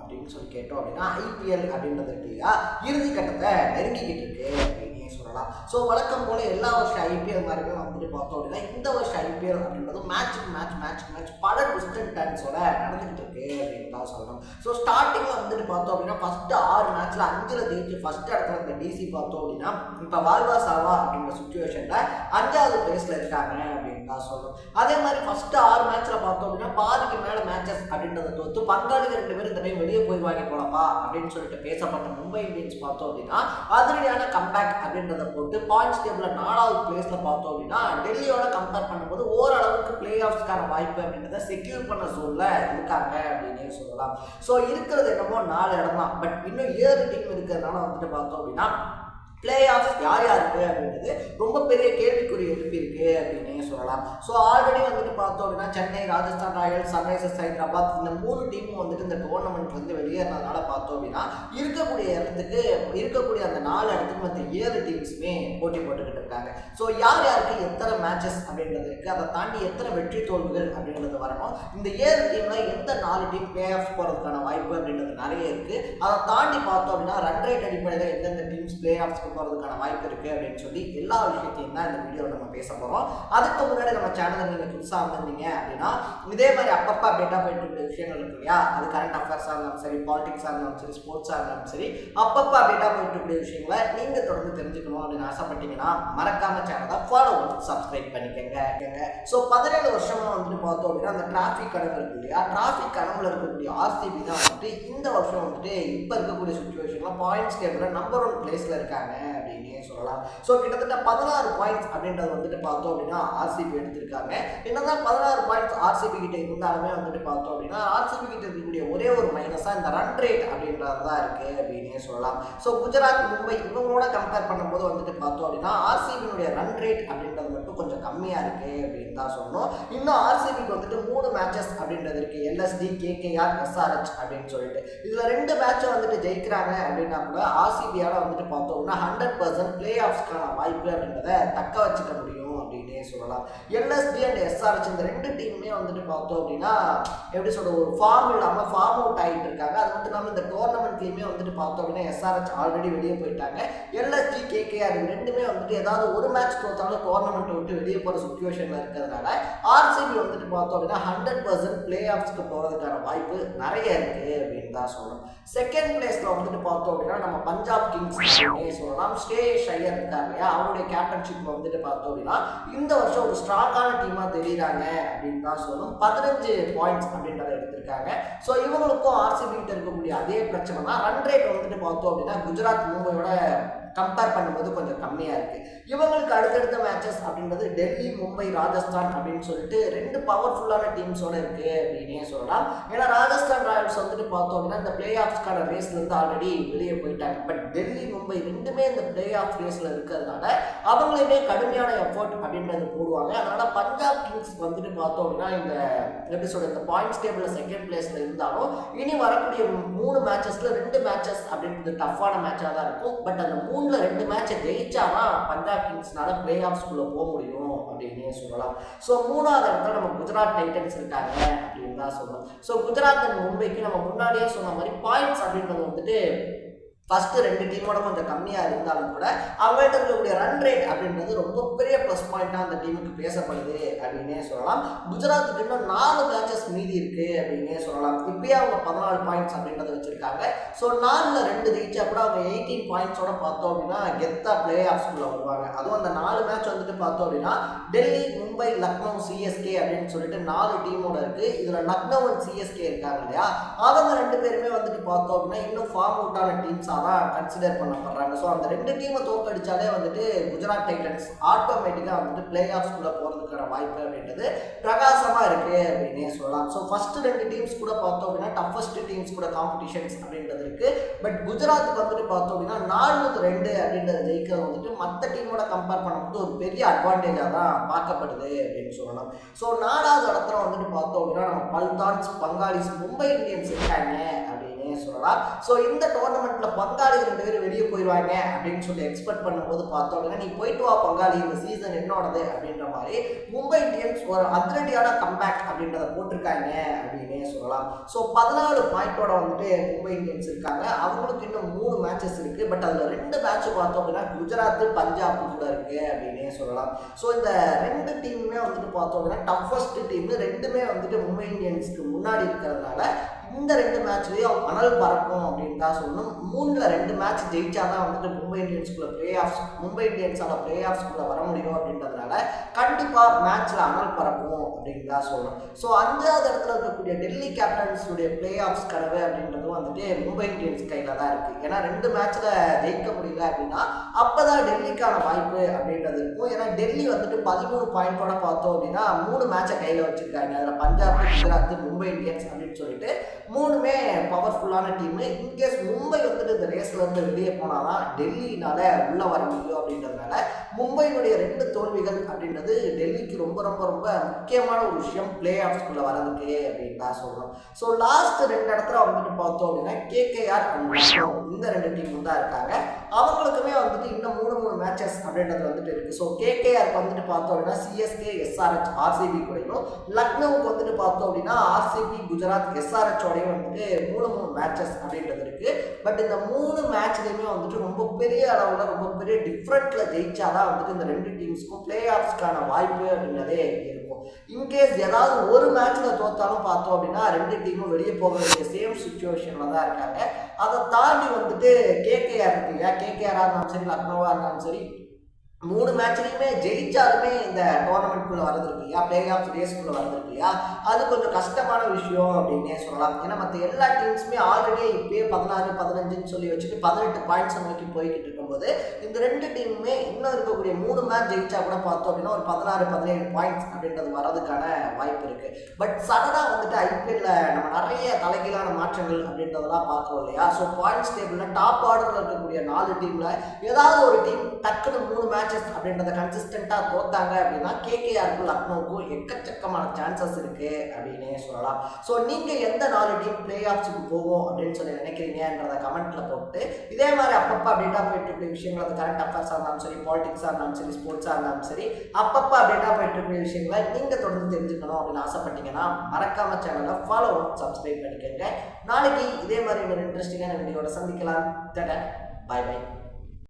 அப்படின்னு சொல்லி கேட்டோம் அப்படின்னா ஐபிஎல் அப்படின்றது இல்லையா இறுதி கட்டத்தை நெருங்கிக்கிட்டு இருக்கு. சொல்லலாம் ஸோ வழக்கம் போல எல்லா வருஷம் ஐபிஎல் மாதிரியுமே வந்துட்டு பார்த்தோம் அப்படின்னா இந்த வருஷம் ஐபிஎல் அப்படின்றது மேட்ச்சுக்கு மேட்ச் மேட்ச்சுக்கு மேட்ச் பல டிஸ்டன்ட் டைம்ஸோட நடந்துகிட்டு இருக்கு அப்படின்னு தான் சொல்லணும். ஸோ ஸ்டார்டிங்கில் வந்துட்டு பார்த்தோம் அப்படின்னா ஃபஸ்ட்டு ஆறு மேட்ச்சில் அஞ்சில் ஜெயிச்சு ஃபஸ்ட்டு இடத்துல இந்த டிசி பார்த்தோம் அப்படின்னா இப்போ வால்வா சாவா அப்படின்ற சுச்சுவேஷனில் அஞ்சாவது பிளேஸில் இருக்காங்க அப்படின்னு தான் சொல்லணும். அதே மாதிரி ஃபஸ்ட்டு ஆறு மேட்ச்சில் பார்த்தோம் அப்படின்னா பாதிக்கு மேலே மேட்சஸ் அப்படின்றத தோத்து பங்காளிகள் ரெண்டு பேரும் இந்த டைம் வெளியே வாங்கி போலப்பா அப்படின்னு சொல்லிட்டு பேசப்பட்ட மும்பை இந்தியன்ஸ் பார்த்தோம் அப்படின்னா அதிரடியான கம்பேக் அப்படின்றத போட்டு பாயிண்ட்ஸ் டேபிளில் நாலாவது பிளேஸில் பார்த்தோம் அப்படின்னா டெல்லியோட கம்பேர் பண்ணும்போது ஓரளவுக்கு பிளே ஆஃப்ஸ்க்கான வாய்ப்பு அப்படின்றத செக்யூர் பண்ண சூழலில் இருக்காங்க அப்படின்னே சொல்லலாம். ஸோ இருக்கிறது என்னமோ நாலு இடம் தான் பட் இன்னும் ஏழு டீம் இருக்கிறதுனால வந்துட்டு பார்த்தோம் அப்படின்னா பிளே ஆஃப் யார் யாருக்கு அப்படின்றது ரொம்ப பெரிய கேள்விக்குறி எழுப்பியிருக்கு அப்படின்னே சொல்லலாம். ஸோ ஆல்ரெடி வந்துட்டு பார்த்தோம் அப்படின்னா சென்னை ராஜஸ்தான் ராயல்ஸ் சன்ரைசர்ஸ் ஹைதராபாத் இந்த மூணு டீமும் வந்துட்டு இந்த டோர்னமெண்ட் வந்து வெளியேறதுனால பார்த்தோம் அப்படின்னா இருக்கக்கூடிய இடத்துக்கு இருக்கக்கூடிய அந்த நாலு இடத்துக்கு மற்ற ஏழு டீம்ஸுமே போட்டி போட்டுக்கிட்டு இருக்காங்க. ஸோ யார் யாருக்கு எத்தனை மேட்சஸ் அப்படின்றது இருக்குது அதை தாண்டி எத்தனை வெற்றி தோல்விகள் அப்படின்றது வரணும். இந்த ஏழு டீமில் எந்த நாலு டீம் பிளே ஆஃப் போகிறதுக்கான வாய்ப்பு அப்படின்றது நிறைய இருக்குது அதை தாண்டி பார்த்தோம் அப்படின்னா ரன் ரேட் அடிப்படையில் எந்தெந்த டீம்ஸ் பிளே ஆஃப் ஆஃப்ஸ்க்கு போகிறதுக்கான வாய்ப்பு இருக்குது அப்படின்னு சொல்லி எல்லா விஷயத்தையும் தான் இந்த வீடியோவில் நம்ம பேச போகிறோம் அதுக்கு முன்னாடி நம்ம சேனலில் நீங்கள் புதுசாக வந்திருந்தீங்க அப்படின்னா இதே மாதிரி அப்பப்போ அப்டேட்டாக போயிட்டு இருக்க விஷயங்கள் இருக்கு இல்லையா? அது கரண்ட் அஃபேர்ஸாக இருந்தாலும் சரி பாலிடிக்ஸாக இருந்தாலும் சரி ஸ்போர்ட்ஸாக இருந்தாலும் சரி அப்பப்போ அப்டேட்டாக போயிட்டு இருக்க விஷயங்களை நீங்கள் தொடர்ந்து தெரிஞ்சுக்கணும் அப்படின்னு ஆசைப்பட்டீங்கன்னா மறக்காம சேனலை ஃபாலோ பண்ணி சப்ஸ்கிரைப் பண்ணிக்கங்க. ஸோ பதினேழு வருஷமாக வந்துட்டு பார்த்தோம் அப்படின்னா அந்த டிராஃபிக் கடவுள் இருக்கு இல்லையா? டிராஃபிக் கடவுள் இருக்கக்கூடிய ஆர்சிபி தான் வந்துட்டு இந்த வருஷம் வந்துட்டு இப்போ இருக்கக்கூடிய சுச்சுவேஷனில் பாயிண்ட்ஸ் டேபிளில் நம்பர் ஒன் பிளேஸில் இருக்காங்க. அப்படின்னே சொல்லலாம். ஸோ கிட்டத்தட்ட பதினாறு பாயிண்ட்ஸ் அப்படின்றது வந்துட்டு பார்த்தோம் அப்படின்னா ஆர்சிபி எடுத்திருக்காங்க. என்னதான் பதினாறு பாயிண்ட்ஸ் ஆர்சிபி கிட்ட இருந்தாலுமே வந்துட்டு பார்த்தோம் அப்படின்னா ஆர்சிபி கிட்ட இருக்கக்கூடிய ஒரே ஒரு மைனஸாக இந்த ரன் ரேட் அப்படின்றது தான் இருக்கு அப்படின்னே சொல்லலாம். ஸோ குஜராத் மும்பை இவங்களோட கம்பேர் பண்ணும்போது வந்துட்டு பார்த்தோம் அப்படின்னா ஆர்சிபியினுடைய ரன் ரேட் அப்படின்றது மட்டும் கொஞ்சம் கம்மியாக இருக்கு அப்படின்னு தான் சொல்லணும். இன்னும் ஆர்சிபிக்கு வந்துட்டு மூணு மேட்சஸ் அப்படின்றது இருக்கு. எல்எஸ்டி கேகேஆர் எஸ்ஆர்ஹெச் அப்படின்னு சொல்லிட்டு. இதில் ரெண்டு மேட்சை வந்துட்டு ஜெயிக்கிறாங்க அப்படின்னா கூட ஆர்சிபியால் வந்துட்டு பார்த்தோம்னா ஹண்ட்ரட் பர்சன்ட் பிளே ஆஃப்ஸ்க்கான வாய்ப்பு அப்படின்றத தக்க வச்சுக்க முடியும். அப்படின்னே சொல்லலாம். எல்எஸ்டி அண்ட் எஸ்ஆர்ஹெச் இந்த ரெண்டு டீமுமே வந்துட்டு பார்த்தோம் அப்படின்னா எப்படி சொல்ற ஒரு ஃபார்ம் இல்லாமல் ஃபார்ம் அவுட் ஆகிட்டு இருக்காங்க. அது மட்டும் இல்லாமல் இந்த டோர்னமெண்ட்லேயுமே வந்துட்டு பார்த்தோம் அப்படின்னா எஸ்ஆர்ஹெச் ஆல்ரெடி வெளியே போயிட்டாங்க. எல்எஸ்டி கேகேஆர் ரெண்டுமே வந்துட்டு ஏதாவது ஒரு மேட்ச் தோத்தாலும் டோர்னமெண்ட் விட்டு வெளியே போகிற சுச்சுவேஷனில் இருக்கிறதுனால ஆர்சிபி வந்துட்டு பார்த்தோம் அப்படின்னா ஹண்ட்ரட் பர்சன்ட் பிளே ஆஃப்ஸ்க்கு போகிறதுக்கான வாய்ப்பு நிறைய இருக்குது அப்படின்னு தான் சொல்லணும். செகண்ட் பிளேஸில் வந்துட்டு பார்த்தோம் அப்படின்னா நம்ம பஞ்சாப் கிங்ஸ் சொல்லலாம். ஸ்டே ஷையர் இருக்காங்க இல்லையா? அவருடைய கேப்டன்ஷிப்பில் வந்துட்டு பார்த்தோம் அப்படின்னா இந்த வருஷம் ஒரு ஸ்ட்ராங்கான டீமாக தெரியுறாங்க அப்படின்னு தான் சொல்லணும். பதினஞ்சு பாயிண்ட்ஸ் அப்படின்றத எடுத்திருக்காங்க. ஸோ இவங்களுக்கும் ஆர்சிபி கிட்ட இருக்கக்கூடிய அதே பிரச்சனை தான் ரன் ரேட் வந்துட்டு பார்த்தோம் அப்படின்னா குஜராத் மும்பையோட கம்பேர் பண்ணும்போது கொஞ்சம் கம்மியாக இருக்குது இவங்களுக்கு அடுத்தடுத்த மேட்சஸ் அப்படின்றது டெல்லி மும்பை ராஜஸ்தான் அப்படின்னு சொல்லிட்டு ரெண்டு பவர்ஃபுல்லான டீம்ஸோட இருக்குது அப்படின்னே சொல்லலாம். ஏன்னா ராஜஸ்தான் வந்துட்டு பார்த்தோம்னா இந்த பிளே ஆஃப்ஸ்க்கான ரேஸ்லேருந்து ஆல்ரெடி வெளியே போயிட்டாங்க. பட் டெல்லி மும்பை ரெண்டுமே இந்த பிளே ஆஃப் ரேஸில் இருக்கிறதுனால அவங்களுமே கடுமையான எஃபர்ட் அப்படின்றது போடுவாங்க. அதனால் பஞ்சாப் கிங்ஸ் வந்துட்டு பார்த்தோம்னா இந்த எப்படி சொல்ற இந்த பாயிண்ட்ஸ் டேபிளில் செகண்ட் பிளேஸில் இருந்தாலும் இனி வரக்கூடிய மூணு மேட்சஸில் ரெண்டு மேட்சஸ் அப்படின்றது டஃப்பான மேட்சாக தான் இருக்கும். பட் அந்த மூணில் ரெண்டு மேட்சை ஜெயிச்சாதான் பஞ்சாப் கிங்ஸ்னால பிளே ஆஃப்ஸ்குள்ளே போக முடியும் அப்படின்னே சொல்லலாம். ஸோ மூணாவது இடத்துல நம்ம குஜராத் டைட்டன்ஸ் இருக்காங்க அப்படின்னு தான் சொல்லலாம் ஸோ குஜராத் அண்ட் மும்பைக்கு நம்ம முன்னாடியே சொன்ன மாதிரி பாயிண்ட்ஸ் அப்படின்றது வந்துட்டு ஃபஸ்ட்டு ரெண்டு டீமோட கொஞ்சம் கம்மியாக இருந்தாலும் கூட அவங்கள்ட்ட இருக்கக்கூடிய ரன் ரேட் அப்படின்றது ரொம்ப பெரிய ப்ளஸ் பாயிண்ட்டாக அந்த டீமுக்கு பேசப்படுது அப்படின்னே சொல்லலாம். குஜராத்துக்கு இன்னும் நாலு மேட்சஸ் மீதி இருக்குது அப்படின்னே சொல்லலாம். இப்பயே அவங்க பதினாலு பாயிண்ட்ஸ் அப்படின்றத வச்சுருக்காங்க. ஸோ நாலில் ரெண்டு ஜெயிச்சா கூட அவங்க எயிட்டீன் பாயிண்ட்ஸோட பார்த்தோம் அப்படின்னா கெத்தா பிளே ஆஃப்ஸ்குள்ளே வருவாங்க. அதுவும் அந்த நாலு மேட்ச் வந்துட்டு பார்த்தோம் அப்படின்னா டெல்லி மும்பை லக்னோ சிஎஸ்கே அப்படின்னு சொல்லிட்டு நாலு டீமோட இருக்குது இதில் லக்னோ அண்ட் சிஎஸ்கே இருக்காங்க இல்லையா? அவங்க ரெண்டு பேருமே வந்துட்டு பார்த்தோம் அப்படின்னா இன்னும் ஃபார்ம் அவுட்டான டீம்ஸாக தான் கன்சிடர் பண்ணப்படுறாங்க. ஸோ அந்த ரெண்டு டீமை தோக்கடிச்சாலே வந்துட்டு குஜராத் டைட்டன்ஸ் ஆட்டோமேட்டிக்காக வந்துட்டு பிளே ஆஃப்ஸ்குள்ளே போகிறதுக்கான வாய்ப்பு அப்படின்றது பிரகாசமாக இருக்குது அப்படின்னே சொல்லலாம். ஸோ ஃபஸ்ட்டு ரெண்டு டீம்ஸ் கூட பார்த்தோம் அப்படின்னா டஃபஸ்ட் டீம்ஸ் கூட காம்படிஷன்ஸ் அப்படின்றது இருக்குது பட் குஜராத்துக்கு வந்துட்டு பார்த்தோம் அப்படின்னா நாலுக்கு ரெண்டு அப்படின்றத ஜெயிக்கிறது வந்துட்டு மற்ற டீமோட கம்பேர் பண்ணும்போது ஒரு பெரிய அட்வான்டேஜாக தான் பார்க்கப்படுது அப்படின்னு சொல்லலாம். ஸோ நாலாவது இடத்துல வந்துட்டு பார்த்தோம் அப்படின்னா நம்ம பல்தான்ஸ் பங்காளிஸ் மும்பை இந்தியன்ஸ் இருக்காங்க அப்படின்னு அப்படின்னே சொல்லலாம். ஸோ இந்த டோர்னமெண்ட்ல பங்காளி ரெண்டு பேரும் வெளியே போயிடுவாங்க அப்படின்னு சொல்லி எக்ஸ்பெக்ட் பண்ணும்போது பார்த்தோம் அப்படின்னா நீ போயிட்டு வா பங்காளி இந்த சீசன் என்னோடது அப்படின்ற மாதிரி மும்பை இந்தியன்ஸ் ஒரு அதிரடியான கம்பேக் அப்படின்றத போட்டிருக்காங்க அப்படின்னே சொல்லலாம். ஸோ பதினாலு பாயிண்டோட வந்துட்டு மும்பை இந்தியன்ஸ் இருக்காங்க. அவங்களுக்கு இன்னும் மூணு மேட்சஸ் இருக்கு. பட் அதில் ரெண்டு மேட்ச் பார்த்தோம் அப்படின்னா குஜராத் பஞ்சாப் கூட இருக்கு அப்படின்னே சொல்லலாம். ஸோ இந்த ரெண்டு டீமுமே வந்துட்டு பார்த்தோம் அப்படின்னா டஃபஸ்ட் டீம் ரெண்டுமே வந்துட்டு மும்பை இந்தியன்ஸ்க்கு முன்னாடி இருக்கிறதுனால இந்த ரெண்டு மேட்ச்லேயும் அனல் பறக்கும் அப்படின்னு தான் சொல்லணும். மூணில் ரெண்டு மேட்ச் ஜெயிச்சா தான் வந்துட்டு மும்பை இந்தியன்ஸ்குள்ளே பிளே ஆஃப்ஸ் மும்பை இந்தியன்ஸோட பிளே ஆஃப்ஸ்குள்ளே வர முடியும் அப்படின்றதுனால கண்டிப்பாக மேட்ச்சில் அனல் பறக்கும் அப்படின்னு தான் சொல்லணும். ஸோ அஞ்சாவது இடத்துல இருக்கக்கூடிய டெல்லி கேபிட்டல்ஸுடைய பிளே ஆஃப்ஸ் கனவு அப்படின்றதும் வந்துட்டு மும்பை இந்தியன்ஸ் கையில் தான் இருக்குது ஏன்னா ரெண்டு மேட்ச்சில் ஜெயிக்க முடியல அப்படின்னா அப்போ தான் டெல்லிக்கான வாய்ப்பு அப்படின்றது இருக்கும். ஏன்னா டெல்லி வந்துட்டு பதிமூணு பாயிண்டோட பார்த்தோம் அப்படின்னா மூணு மேட்சை கையில் வச்சுருக்காங்க. அதில் பஞ்சாப் குஜராத் மும்பை இந்தியன்ஸ் அப்படின்னு சொல்லிட்டு மூணுமே பவர்ஃபுல்லான டீம் இன்கேஸ் மும்பை வந்துட்டு இந்த ரேஸ்ல இருந்து வெளியே போனால் தான் டெல்லினால உள்ள வர முடியும் அப்படின்றதுனால மும்பையினுடைய ரெண்டு தோல்விகள் அப்படின்றது டெல்லிக்கு ரொம்ப ரொம்ப ரொம்ப முக்கியமான ஒரு விஷயம் பிளே ஆஃப்ஸ்குள்ளே வரதுக்கு அப்படின்னு தான் சொல்லணும். ஸோ லாஸ்ட் ரெண்டு இடத்துல வந்துட்டு பார்த்தோம் அப்படின்னா கேகேஆர் இந்த ரெண்டு டீமும் தான் இருக்காங்க. அவங்களுக்குமே வந்துட்டு இன்னும் மூணு மூணு மேட்சஸ் அப்படின்றது வந்துட்டு இருக்கு. ஸோ கேகேஆருக்கு வந்துட்டு பார்த்தோம் அப்படின்னா சிஎஸ்கே எஸ்ஆர்ஹெச் ஆர்சிபி கூடயும் லக்னோவுக்கு வந்துட்டு பார்த்தோம் அப்படின்னா ஆர்சிபி குஜராத் மாதிரியே வந்துட்டு மூணு மூணு மேட்சஸ் அப்படின்றது இருக்குது பட் இந்த மூணு மேட்ச்லையுமே வந்துட்டு ரொம்ப பெரிய அளவில் ரொம்ப பெரிய டிஃப்ரெண்ட்டில் ஜெயிச்சா தான் வந்துட்டு இந்த ரெண்டு டீம்ஸ்க்கும் பிளே ஆஃப்ஸ்க்கான வாய்ப்பு அப்படின்றதே இருக்கும். இன்கேஸ் ஏதாவது ஒரு மேட்ச்சில் தோத்தாலும் பார்த்தோம் அப்படின்னா ரெண்டு டீமும் வெளியே போக வேண்டிய சேம் சுச்சுவேஷனில் தான் இருக்காங்க. அதை தாண்டி வந்துட்டு கேகேஆர் இருக்கு இல்லையா? கேகேஆராக இருந்தாலும் சரி லக்னோவாக இருந்தாலும் சரி மூணு மேட்ச்லையுமே ஜெயிச்சாலுமே இந்த டோர்னமெண்ட்குள்ளே வரது இருக்கு இல்லையா? பிளே ஆஃப் டேஸ்க்குள்ளே வரது இருக்கு இல்லையா? அது கொஞ்சம் கஷ்டமான விஷயம் அப்படின்னே சொல்லலாம். ஏன்னா மற்ற எல்லா டீம்ஸுமே ஆல்ரெடி இப்பயே பதினாறு பதினஞ்சுன்னு சொல்லி வச்சுட்டு பதினெட்டு பாயிண்ட்ஸ் நோக்கி போய்கிட்டு இருக்கும்போது இந்த ரெண்டு டீமுமே இன்னும் இருக்கக்கூடிய மூணு மேட்ச் ஜெயிச்சா கூட பார்த்தோம் அப்படின்னா ஒரு பதினாறு பதினேழு பாயிண்ட்ஸ் அப்படின்றது வரதுக்கான வாய்ப்பு இருக்கு. பட் சடனாக வந்துட்டு ஐபிஎல்ல நம்ம நிறைய தலைகீழான மாற்றங்கள் அப்படின்றதெல்லாம் பார்க்குறோம் இல்லையா? ஸோ பாயிண்ட்ஸ் டேபிளில் டாப் ஆர்டரில் இருக்கக்கூடிய நாலு டீமில் ஏதாவது ஒரு டீம் டக்குன்னு மூணு மேட்ச் மேட்சஸ் அப்படின்றத கன்சிஸ்டண்ட்டாக தோத்தாங்க அப்படின்னா கேகேஆருக்கும் லக்னோவுக்கும் எக்கச்சக்கமான சான்சஸ் இருக்குது அப்படின்னே சொல்லலாம். ஸோ நீங்கள் எந்த நாலு டீம் பிளே ஆஃப்ஸுக்கு போவோம் அப்படின்னு சொல்லி நினைக்கிறீங்கன்றத கமெண்ட்ல போட்டு இதே மாதிரி அப்பப்போ அப்டேட்டாக போயிட்டு இருக்கிற விஷயங்கள் அது கரண்ட் அஃபேர்ஸாக இருந்தாலும் சரி பாலிடிக்ஸாக இருந்தாலும் சரி ஸ்போர்ட்ஸாக இருந்தாலும் சரி அப்பப்போ அப்டேட்டாக போயிட்டு இருக்கிற விஷயங்களை நீங்கள் தொடர்ந்து தெரிஞ்சுக்கணும் அப்படின்னு ஆசைப்பட்டீங்கன்னா மறக்காம சேனலை ஃபாலோ சப்ஸ்கிரைப் பண்ணிக்கோங்க. நாளைக்கு இதே மாதிரி ஒரு இன்ட்ரெஸ்டிங்கான வீடியோட சந்திக்கலாம். தட பாய் பாய்